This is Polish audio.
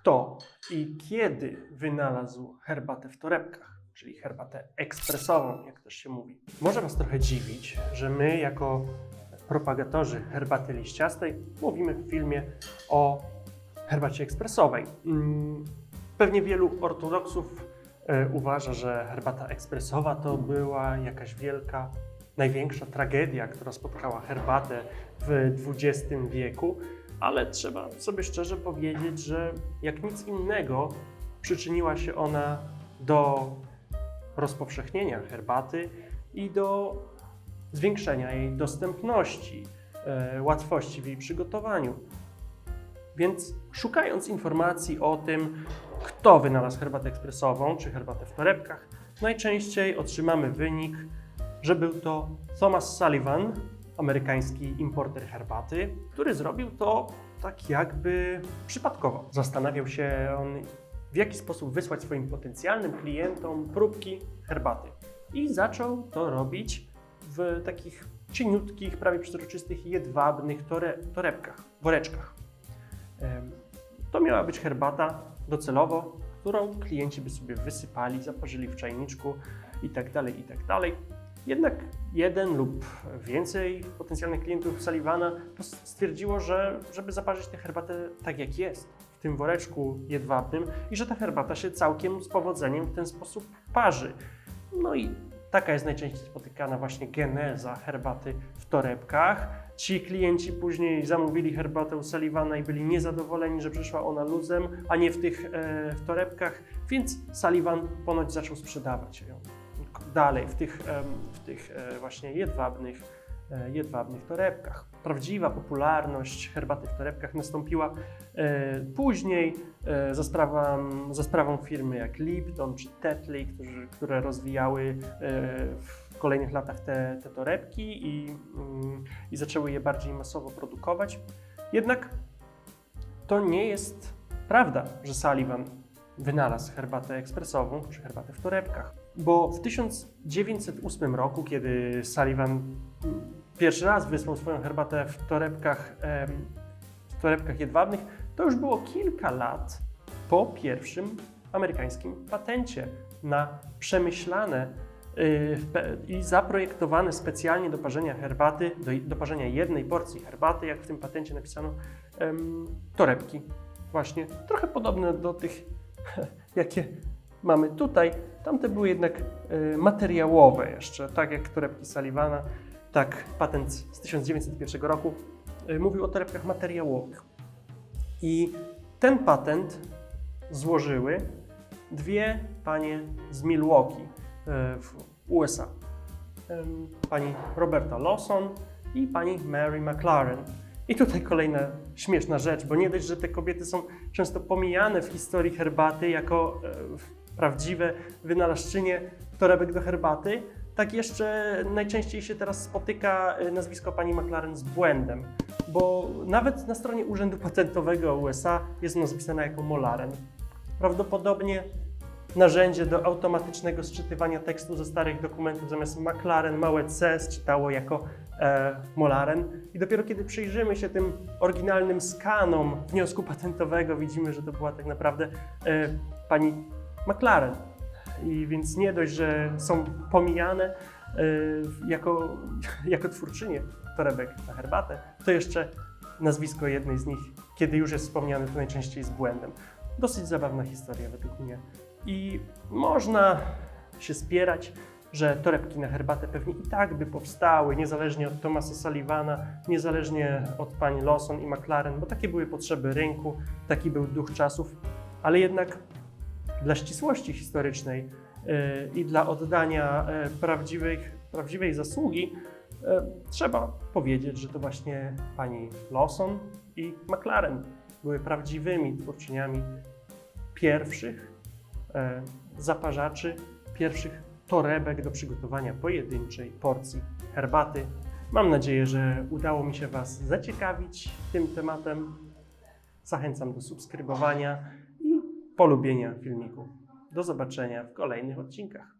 kto i kiedy wynalazł herbatę w torebkach, czyli herbatę ekspresową, jak też się mówi. Może Was trochę dziwić, że my, jako propagatorzy herbaty liściastej, mówimy w filmie o herbacie ekspresowej. Mm, Pewnie wielu ortodoksów e, uważa, że herbata ekspresowa to była jakaś wielka, największa tragedia, która spotkała herbatę w XX wieku, ale trzeba sobie szczerze powiedzieć, że jak nic innego przyczyniła się ona do rozpowszechnienia herbaty i do zwiększenia jej dostępności, e, łatwości w jej przygotowaniu. Więc szukając informacji o tym, kto wynalazł herbatę ekspresową czy herbatę w torebkach, najczęściej otrzymamy wynik, że był to Thomas Sullivan, amerykański importer herbaty, który zrobił to tak jakby przypadkowo. Zastanawiał się on, w jaki sposób wysłać swoim potencjalnym klientom próbki herbaty. I zaczął to robić w takich cieniutkich, prawie przezroczystych, jedwabnych tore, torebkach, woreczkach. To miała być herbata docelowo, którą klienci by sobie wysypali, zaparzyli w czajniczku i tak Jednak jeden lub więcej potencjalnych klientów Sullivana stwierdziło, że żeby zaparzyć tę herbatę tak jak jest, w tym woreczku jedwabnym i że ta herbata się całkiem z powodzeniem w ten sposób parzy. No i taka jest najczęściej spotykana właśnie geneza herbaty w torebkach. Ci klienci później zamówili herbatę u Sullivana i byli niezadowoleni, że przyszła ona luzem, a nie w tych e, w torebkach, więc Sullivan ponoć zaczął sprzedawać ją dalej w tych, w tych e, właśnie jedwabnych, e, jedwabnych torebkach. Prawdziwa popularność herbaty w torebkach nastąpiła e, później za, sprawą, za sprawą firmy jak Lipton czy Tetley, które rozwijały w kolejnych latach te, te torebki i, mm, i zaczęły je bardziej masowo produkować. Jednak to nie jest prawda, że Sullivan wynalazł herbatę ekspresową czy herbatę w torebkach. Bo w 1908 roku, kiedy Sullivan pierwszy raz wysłał swoją herbatę w torebkach, w torebkach jedwabnych, to już było kilka lat po pierwszym amerykańskim patencie na przemyślane y, i zaprojektowane specjalnie do parzenia herbaty, do, do parzenia jednej porcji herbaty, jak w tym patencie napisano, torebki. Właśnie trochę podobne do tych, jakie mamy tutaj. Tamte były jednak y, materiałowe jeszcze, tak jak torebki Sullivana, tak patent z 1901 roku y, mówił o torebkach materiałowych. I ten patent złożyły dwie panie z Milwaukee y, w USA. Pani Roberta Lawson i pani Mary McLaren. I tutaj kolejna śmieszna rzecz, bo nie dość, że te kobiety są często pomijane w historii herbaty jako e, prawdziwe wynalazczynie torebek do herbaty, tak jeszcze najczęściej się teraz spotyka e, nazwisko pani McLaren z błędem, bo nawet na stronie Urzędu Patentowego USA jest ono zapisane jako Molaren. Prawdopodobnie narzędzie do automatycznego sczytywania tekstu ze starych dokumentów zamiast McLaren małe c czytało jako e, Molaren. I dopiero kiedy przyjrzymy się tym oryginalnym skanom wniosku patentowego, widzimy, że to była tak naprawdę e, pani McLaren. I więc nie dość, że są pomijane e, jako, jako twórczynie torebek na herbatę, to jeszcze nazwisko jednej z nich, kiedy już jest wspomniane, to najczęściej z błędem. Dosyć zabawna historia według mnie. I można się spierać, że torebki na herbatę pewnie i tak by powstały, niezależnie od Thomasa Sullivana, niezależnie od pani Lawson i McLaren, bo takie były potrzeby rynku, taki był duch czasów, ale jednak dla ścisłości historycznej yy, i dla oddania yy, prawdziwych, prawdziwej zasługi yy, trzeba powiedzieć, że to właśnie pani Lawson i McLaren były prawdziwymi twórczyniami pierwszych e, zaparzaczy, pierwszych torebek do przygotowania pojedynczej porcji herbaty. Mam nadzieję, że udało mi się Was zaciekawić tym tematem. Zachęcam do subskrybowania polubienia filmiku. Do zobaczenia w kolejnych odcinkach.